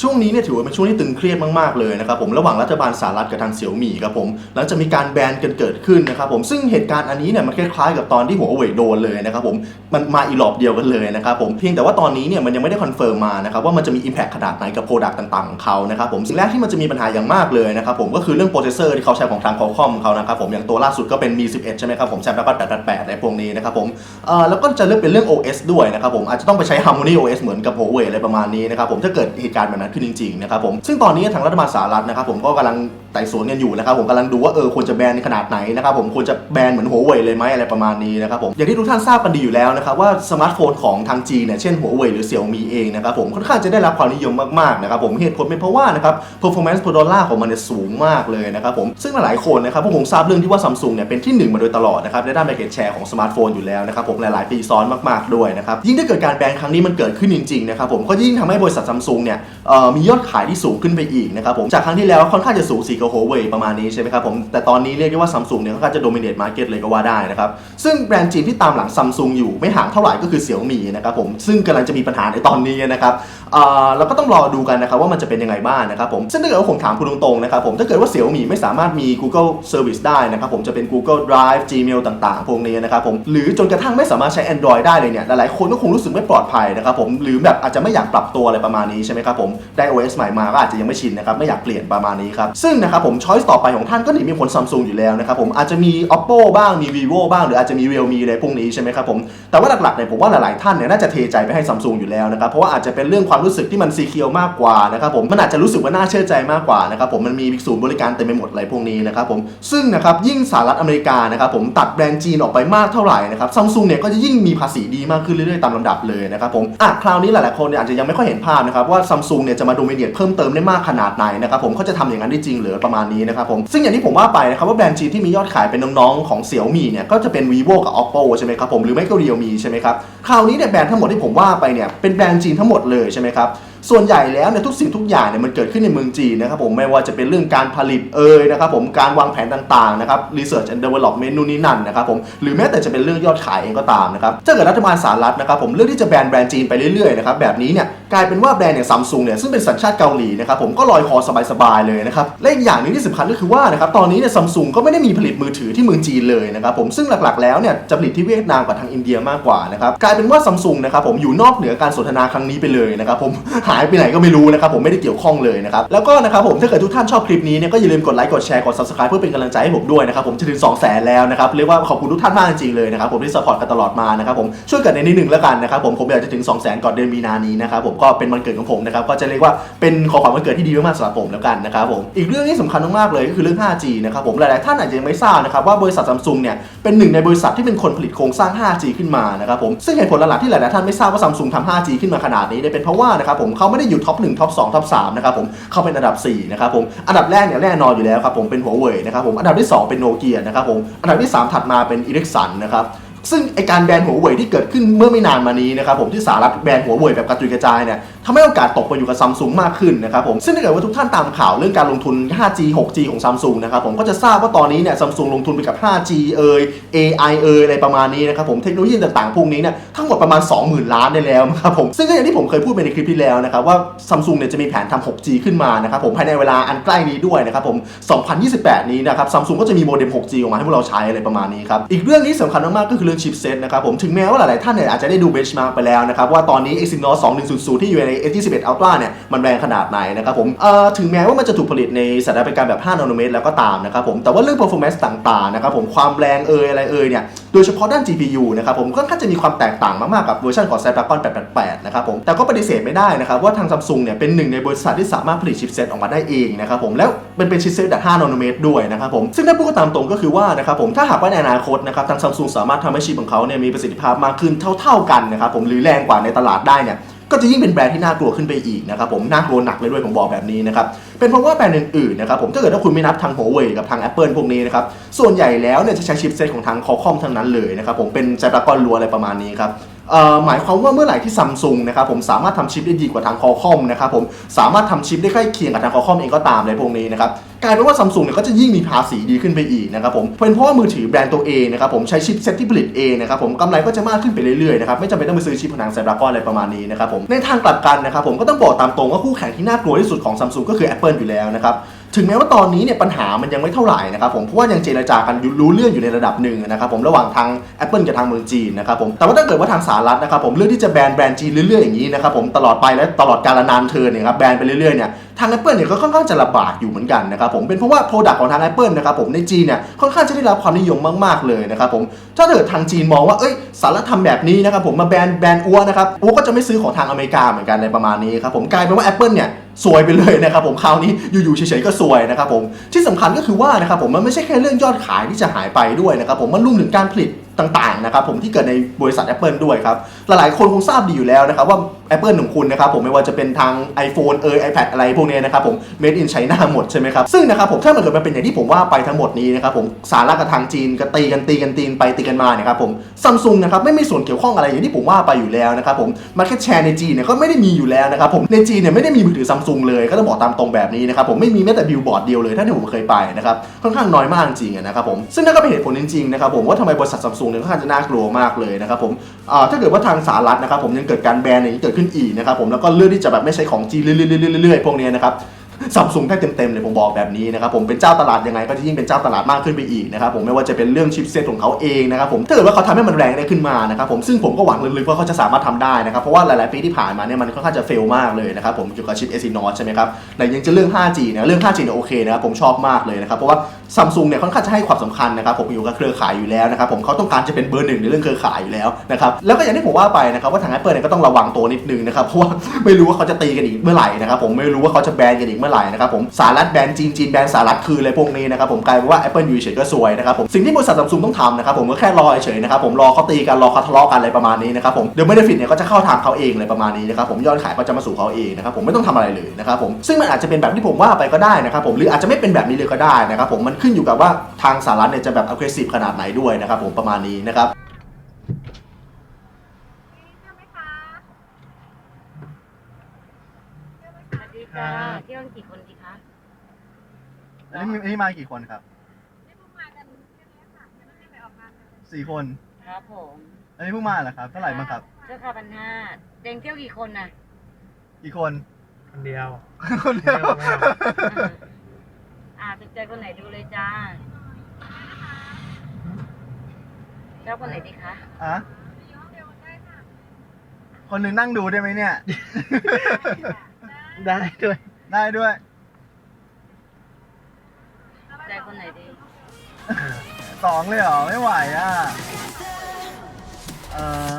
ช่วงนี้เนี่ยถือว่าเป็นช่วงที่ตึงเครียดมากๆเลยนะครับผมระหว่างรัฐบาลสหรัฐกับทางเสี่ยวหมี่ครับผมหลังจากมีการแบนกันเกิดขึ้นนะครับผมซึ่งเหตุการณ์อันนี้เนี่ยมันคล้ายๆกับตอนที่หัวเว่ยโดนเลยนะครับผมมันมาอีหลอบเดียวกันเลยนะครับผมเพียงแต่ว่าตอนนี้เนี่ยมันยังไม่ได้คอนเฟิร์มมานะครับว่ามันจะมี Impact ขนาดไหนกับโปรดักต์ต่างๆของเขานะครับผมสิ่งแรกที่มันจะมีปัญหาอย่างมากเลยนะครับผมก็คือเรื่องโปรเซสเซอร์ที่เขาใช้ของทาง Qualcomm เขานะครับผมอย่างตัวล่าสุดก็เป็น Mi 11 ใช่ไหมครับผม Snapdragon 888ในพวกนี้นะครับผมเอ่อแล้วก็จะเลือกเป็นเรื่อง OS ด้วยนะครับผมอาจจะต้องไปใช้ Harmony OS เหมือนกับ Huawei อะไรประมาณนี้นะครับผมถ้าเกิดเหตุการณ์แบบนั้นขึ้นจริงๆนะครับผมซึ่งตอนนี้ทางรัฐบาลสหรัฐนะครับผมก็กำลังไต่สวนกันอยู่นะครับผมกำลังดูว่าเออควรจะแบนในขนาดไหนนะครับผมควรจะแบนเหมือนหัวเว่ยเลยไหมอะไรประมาณนี้นะครับผมอย่างที่ทุกท่านทราบกันดีอยู่แล้วนะครับว่าสมาร์ทโฟนของทางจีนเนี่ยเช่นหัวเว่ยหรือเสี่ยวมีเองนะครับผมค่อนข้างจะได้รับความนิยมมากๆนะครับผมเหตุผลเป็นเพราะว่านะครับ performance per dollar ของมันเนี่ยสูงมากเลยนะครับผมซึ่งหลายๆคนนะครับพวกผมทราบเรื่องที่ว่าซัมซุงเนี่ยเป็นที่หนึ่งมาโดยตลอดนะครับในด้าน market share ของสมาร์ทโฟนอยู่แล้วนะครับผมหลายๆปีซ้อนมากๆด้วยนะครับยิ่งถ้าเกิดการแบนครั้งนี้มันเกิดขึ้นจริงๆนะครับผมก็ยิ่งทำให้บริษัทซัมซุงเนี่ยเมียอดขายที่สูงขึ้นไปอีกนะครับผมจากครั้งที่แล้วค่อนข้างจะสูงสีกับ Huawei ประมาณนี้ใช่ไหมครับผมแต่ตอนนี้เรียกได้ว่าซัมซุงเนี่ยค่อนข้างจะ dominate market เลยก็ว่าได้นะครับซึ่งแบรนด์จีนที่ตามหลังซัมซุงอยู่ไม่ห่างเท่าไหร่ก็คือเสี่ยวมี่นะครับผมซึ่งกำลังจะมีปัญหาในตอนนี้นะครับเราก็ต้องรอดูกันนะครับว่ามันจะเป็นยังไงบ้างนะครับผมซึ่งถ้าเกิดว่าผมถามคุณตรงๆนะครับผมถ้าเกิดว่าเสี่ยวมี่ไม่สามารถมี Google Service ได้นะครับผมจะเป็น Google Drive Gmail ต่างๆ พวกนี้นะครับผมหรือจนกระทั่งไม่สามารถใช้ Android ได้เลยเนี่ยหลายๆคนก็คงรู้สึกไม่ปลอดภัยนะครับผมหรือแบบอาจจะไม่อยากปรับตัวอะไรประมาณนี้ใช่ไหมครับผมได้ OS ใหม่มาก็อาจจะยังไม่ชินนะครับไม่อยากเปลี่ยนประมาณนี้ครับซึ่งนะครับผมช้อยส์ต่อไปของท่านก็หนีม่พ้นซัมซุงอยู่แล้วนะครับผมอาจจะมี Oppo บ้างมี Vivo บ้างหรืออาจจะมี Realme อะไรพวกนี้ใช่ไหมครับผมแต่ว่าหลักๆเนี่ยผมว่าหลายๆท่านเนี่ยน่าจะเทใจไปให้ซัมซุงอยู่แล้วนะครับเพราะว่าอาจจะเป็นเรื่องความรู้สึกที่มันซีเคียวมากกว่านะครับผมมันอาจจะรู้สึกว่าน่าเชื่อใจมากกว่านะครับผมมันมีศูนย์บริการเต็มไปหมดอะไรพวกนี้นะครับผมซึ่งนะครับยิ่งสหรัฐอเมริกานะครับผมตัดแบรนด์จีนออกไปมากเท่าไหร่นะครับซัมซุงเนี่ยก็จะยิ่งมีภาษีดีมากขึ้นเรื่อยๆตามลำดับเลยนะครับผมอะคราวนี้หลายๆคนเนี่ยอาจจะยังไม่ค่อยเห็นภาพนะครับว่าซัมซุงเนี่ยจะมาโดมิเนตเพิ่มเติมได้มากขนาดไหนนะครับผมเขาจะทำอย่างนั้นได้จริงหรือประมาณนี้นะครับผมซึ่งอย่างที่ผมว่าไปนะครับว่าแบรนด์จีนที่มียอดขายเป็นน้องๆของเสี่ยวมี่เนี่ยก็จะเป็น vivo กับ oppo ใช่ไหมครับผมหรือไม่ก็ realme ใช่ไหมครับคราวนี้เนี่ยแบรนด์ทั้งหมดที่ผมว่าไปเนี่ยเป็นแบรนด์จีนทั้งหมดเลยใช่ไหมครับ ส่วนใหญ่แล้วเนี่ยทุกสิ่งทุกอย่างเนี่ยมันเกิดขึ้นในเมืองจีนนะครับผมไม่ว่าจะเป็นเรื่องการผลิตเอ่ยนะครับผมการวางแผนต่างๆนะครับ research and development นู่นนี่นั่นนะครับผมหรือแม้แต่จะเป็นเรื่องยอดขายเองก็ตามนะครับถ้าเกิดรัฐบาลสหรัฐนะครับผมเลือกที่จะแบนแบรนด์จีนไปเรื่อยๆนะครับแบบนี้เนี่ยกลายเป็นว่าแบรนด์อย่างซัมซุงเนี่ยซึ่งเป็นสัญชาติเกาหลีนะครับผมก็ลอยคอสบายๆเลยนะครับและอีกอย่างหนึงที่สำคัญก็คือว่านะครับตอนนี้เนี่ยซัมซุงก็ไม่ได้มีผลิตมือถือที่เมืองจีนเลยนะครับผมซึ่งหลักๆแล้วเนี่ยจะผลิตที่เวียดนามกับทางอินเดียมากกว่านะครับกลายเป็นว่าซัมซุงนะครับผมอยู่นอกเหนือการสนทนาครั้งนี้ไปเลยนะครับผมหาายไปไหนก็ไม่รู้นะครับผมไม่ได้เกี่ยวข้องเลยนะครับแล้วก็นะครับผมถ้าเกิดทุกท่านชอบคลิปนี้เนี่ยก็อย่าลืมกดไลค์กดแชร์กด subscribe เพื่อเป็นกำลังใจให้ผมด้วยนะครับผมจะถึง 2 0 0 0 0 0 แล้วนะครับเรียกว่าขอบคุณทุกท่านมากจริงๆเลยนะครับผมที่สปอร์ตกันตลอดมานะครับผมช่วยกันในนิดนึงแล้วกันนะครับผมผมอยากจะถึง2 0 0 0 0 0ก่อนเดือนมีนานี้นะครับผมก็เป็นวันเกิดของผมนะครับก็จะเรียกว่าเป็นของขวัญวันเกิดที่ดีมากๆสำหรับผมแล้วกันนะครับผมอีกเรื่องที่สำคัญมากๆเลยก็คือเรื่อง 5G นะครับผมหลายๆท่านอาจจะยังไม่ทราบนะครับว่าบริษัทซัมซุงเนี่ยเป็นหนึ่งในบริษัทที่เป็นคนผลิตโครงสร้าง 5G ขึ้นมานะครับผมซึ่งเหตุผลหลักๆที่หลายๆท่านไม่ทราบว่าซัมซุงทำ 5G ขึ้นมาขนาดนี้เนี่ยเป็นเพราะว่านะครับผมเขาไม่ได้อยู่ท็อป1ท็อป2ท็อป3นะครับผมเขาเป็นอันดับ4นะครับผมอันดับแรกเนี่ยแน่นอนอยู่แล้วครับผมเป็นหัวเว่ยนะครับผมอันดับที่ 2 เป็นโนเกียนะครับผมอันดับที่ 3 ถัดมาเป็นอิเล็กสันนะครับซึ่งไอการแบนหัวเว่ยที่เกิดขึ้นเมื่อไม่นานมานี้นะครับผมที่สหรัฐแบนหัวเว่ยแบบกระจุยกระจายเนี่ย ทำให้โอกาสตกไปอยู่กับซัมซุงมากขึ้นนะครับผมซึ่งถ้าเกิดว่าทุกท่านตามข่าวเรื่องการลงทุน 5G 6G ของซัมซุงนะครับผมก็จะทราบว่าตอนนี้เนี่ยซัมซุงลงทุนไปกับ 5G เอ่ย AI เอ่ยอะไรประมาณนี้นะครับผมเทคโนโลยีต่างๆพวกนี้เนี่ยทั้งหมดประมาณ 20,000 ล้านได้แล้วนะครับผมซึ่งก็อย่างที่ผมเคยพูดไปในคลิปที่แล้วนะครับว่าซัมซุงเนี่ยจะมีแผนทำ 6G ขึ้นมานะครับผมภายในเวลาอันใกล้นี้ด้วยนะครับผม 2028 นี้นะครับซัมซุงก็จะมีโมเด็ม 6G ออกมาให้พวกเราใช้อะไรประมาณนี้ครับอีกเรื่องนี้สำคัญมากๆก็คือเรื่องชิปเซตนะครับผมถึงแม้ว่าหลายๆท่านเนี่ยอาจจะได้ดูเบนช์มาร์กไปแล้วนะครับว่าตอนนี้ Exynos 2100ที่อยู่ใน A11 Ultra เนี่ยมันแรงขนาดไหนนะครับผมเอ่อถึงแม้ว่ามันจะถูกผลิตในสถาปัตยกรรมแบบ 5 นาโนเมตรแล้วก็ตามนะครับผมแต่ว่าเรื่อง performance ต่างๆนะครับผมความแรงเอ่ยอะไรเอ่ยเนี่ยโดยเฉพาะด้าน GPU นะครับผมก็ค่อนข้างจะมีความแตกต่างมากๆกับเวอร์ชันของ Snapdragon 888 นะครับผมแต่ก็ปฏิเสธไม่ได้นะครับว่าทางซัมซุงเนี่ยเป็นหนึ่งในบริษัทที่สามารถผลิตชิปเซตออกมาได้เองนะครับผมแล้วมันเป็นชิปเซตแบบ5นาโนเมตรด้วยนะครับผมซึ่งถ้าพูดตามตรงก็คือว่านะครับผมถ้าหากว่าในอนาคตนะครับทางซัมซุงสามารถทำให้ชิปของเขาเนี่ยมีประสิทธิภาพมากขึ้นเท่า ๆกันนะครับผมหรือแรงกว่าในตลาดได้เนี่ย ก็จะยิ่งเป็นแบรนด์ที่น่ากลัวขึ้นไปอีกนะครับผมน่ากลัวหนักเลยด้วยผมบอกแบบนี้นะครับเป็นเพราะว่าแบรนด์อื่นๆนะครับผมถ้าเกิดว่าคุณไม่นับทาง Huawei กับทาง Apple พวกนี้นะครับส่วนใหญ่แล้วเนี่ยจะใช้ชิปเซตของทางคอคอมทั้งนั้นเลยนะครับผมเป็นไซบรากอนล้วนอะไรประมาณนี้ครับเหมายความว่าเมื่อไหร่ที่ซัมซุงนะครับผมสามารถทำชิปได้ดีกว่าทางคอคอมนะครับผมสามารถทำชิปได้ใกล้เคียงกับทางคอคอมเองก็ตามในพวกนี้นะครับกลายเป็นว่าซัมซุงเนี่ยก็จะยิ่งมีภาษีดีขึ้นไปอีกนะครับผมเป็นเพราะว่ามือถือแบรนด์ตัวเองนะครับผมใช้ชิปเซ็ตที่ผลิตเองนะครับผมกำไรก็จะมากขึ้นไปเรื่อยๆนะครับไม่จำเป็นต้องไปซื้อชิปผนังไซบรากอนอะไรประมาณนี้นะครับผมในทางกลับกันนะครับผมก็ต้องบอกตามตรงว่าคู่แข่งที่น่ากลัวที่สุดของซัมซุงก็คือ Apple อยู่แล้วนะครับ ถึงแม้ว่าตอนนี้เนี่ยปัญหามันยังไม่เท่าไหร่นะครับผมเพราะว่ายังเจรจากันรู้เรื่องอยู่ในระดับหนึ่งนะครับผมระหว่างทาง Apple กับทางเมืองจีนนะครับผมแต่ว่าถ้าเกิดว่าทางสหรัฐนะครับผมเรื่องที่จะแบนแบรนด์จีนเรื่อยๆอย่างนี้นะครับผมตลอดไปและตลอดกาลนานเธอเนี่ยครับแบนไปเรื่อยๆเนี่ยทาง Apple เนี่ยก็ค่อนข้างจะลำบากอยู่เหมือนกันนะครับผมเป็นเพราะว่า Product ของทาง Apple นะครับผมในจีนเนี่ย ค่อนข้างจะได้รับความนิยมมากๆเลยนะครับผมถ้าเกิดทางจีนมองว่าเอ้ยสหรัฐทำแบบนี้นะครับผมมาแบนแบนอัวนะครับอัวก็จะไม่ซื้อของทางอเมริกาเหมือนกันในประมาณนี้ครับผมกลายเป็นว่า Apple เนี่ยซวยไปเลยนะครับผมคราวนี้อยู่ๆเฉยๆก็ซวยนะครับผมที่สำคัญก็คือว่านะครับผมมันไม่ใช่แค่เรื่องยอดขายที่จะหายไปด้วยนะครับผมมันรวมถึงการผลิตต่างๆนะครับผมที่เกิดในบริษัท Apple ด้วยครับหลายๆคนคงทราบดีอยู่แล้วนะครับว่า Apple ของคุณนะครับผมไม่ว่าจะเป็นทาง iPhone เอย iPad อะไรพวกเนี้ยนะครับผม made in China หมดใช่ไหมครับซึ่งนะครับผมถ้ามันเกิดมันเป็นอย่างที่ผมว่าไปทั้งหมดนี้นะครับผมสหรัฐกับทางจีนก็ตีกันตีกันตีนไปตีกันมาเนี่ยครับผมซัมซุงนะครับไม่มีส่วนเกี่ยวข้องอะไรอย่างที่ผมว่าไปอยู่แล้วนะครับผมมาแค่แชร์ในจีนเนี่ยก็ไม่ได้มีอยู่แล้วนะครับผมในจีนเนี่ยไม่ได้มีมือถือซัมซุงเลยก็ต้องบอกตามตรงแบบนี้นะครับผมไม่มีแม้แต่บิลบอร์ดเดียวเลยถ้าที่ผมเคยไปนะครับค่อนข้างน้อยมากจริงๆนะครับผมซึ่งนั่นก็เป็นเหตุผลจริงๆนะครับผมว่าทำไมบริษัทซัมซุงเนี่ยค่อนข้างจะน่ากลัวมากเลยนะครับผมถ้าเกิดว่าทางสหรัฐนะครับผมยังเกิดการแบนอย่างนี้เกิดขึ้นอีกนะครับผมแล้วก็เลือกที่จะแบบไม่ใช้ของจีนเรื่อยๆๆๆๆพวกเนี้ยนะครับซัมซุงแค่เต็มๆเลยผมบอกแบบนี้นะครับผมเป็นเจ้าตลาดยังไงก็จะยิ่งเป็นเจ้าตลาดมากขึ้นไปอีกนะครับผมไม่ว่าจะเป็นเรื่องชิปเซตของเขาเองนะครับผมถ้าเกิดว่าเขาทำให้มันแรงได้ขึ้นมานะครับผมซึ่งผมก็หวังลึกๆว่าเขาจะสามารถทำได้นะครับเพราะว่าหลายๆปีที่ผ่านมาเนี่ยมันค่อนข้างจะเฟลมากเลยนะครับผมเกี่ยวกับชิป s อ n o ใช่ไหมครับแต่ยังจะเรื่อง 5G เนี่ยเรื่อง 5G เนี่ยโอเคนะครับผมชอบมากเลยนะครับเพราะว่า ซัมซุงเนี่ยค่อนข้างจะให้ความสำคัญนะครับผมอยู่กับเครือข่ายอยู่แล้วนะครับผมเขาต้องการจะเป็นเบอร์หนึ่งในเรื่องเครือข่ายอยู่แล้วนะครับแล้วก็อย่างที่ผมว่าไปนะครับว่าทาง Apple เนี่ยก็ต้องระวังตัวนิดนึงนะครับเพราะว่าไม่รู้ว่าเขาจะตีกันอีกเมื่อไหร่นะครับผมไม่รู้ว่าเขาจะแบนกันอีกเมื่อไหร่นะครับผมสหรัฐแบนจีนจีนแบนสหรัฐคืออะไรพวกนี้นะครับผมกลายเป็นว่า Apple อยู่เฉยก็ซวยนะครับผมสิ่งที่บริษัทซัมซุงต้องทำนะครับผมก็แค่รอเฉยนะครับผมรอเขาตีกันรอเขาทะเลาะกันอะไรประมาณนี้นะครับผมเดี๋ยวไม่ได้ฟิตเนี่ยก็จะเข้าทางเขาเองอะไรประมาณนี้นะครับผมยอดขายก็จะมาสู่เขาเองนะครับผมไม่ต้องทำอะไรเลยนะครับผมซึ่งมันอาจจะเป็นแบบที่ผมว่าไปก็ได้นะครับผมหรืออาจจะไม่เป็นแบบนี้เลยก็ได้นะครับผมมันขึ้นอยู่กับว่าทางสหรัฐเนี่ยจะแบบ aggressive ขนาดไหนด้วยนะครับผมประมาณนี้นะครับสวัสดีค่ะเที่ยวกันกี่คนดีคะ อันนี้มีอันนี้มากี่คนครับสี่คน ครับผมอันนี้เพิ่งมาเหรอครับ เท่าไหร่บ้างครับ เจ้าค่ะพันห้าเดงเที่ยวกี่คนน่ะกี่คน คนเดียว คนเดียวไม่เอา อ่าติดใจคนไหนดูเลยจ้าเจ้าคนไหนดีคะ อะคนหนึ่งนั่งดูได้ไหมเนี่ย ได้ด้วยได้ด้วย ใจคนไหนดี สองเลยเหรอ ไม่ไหวอะ เออ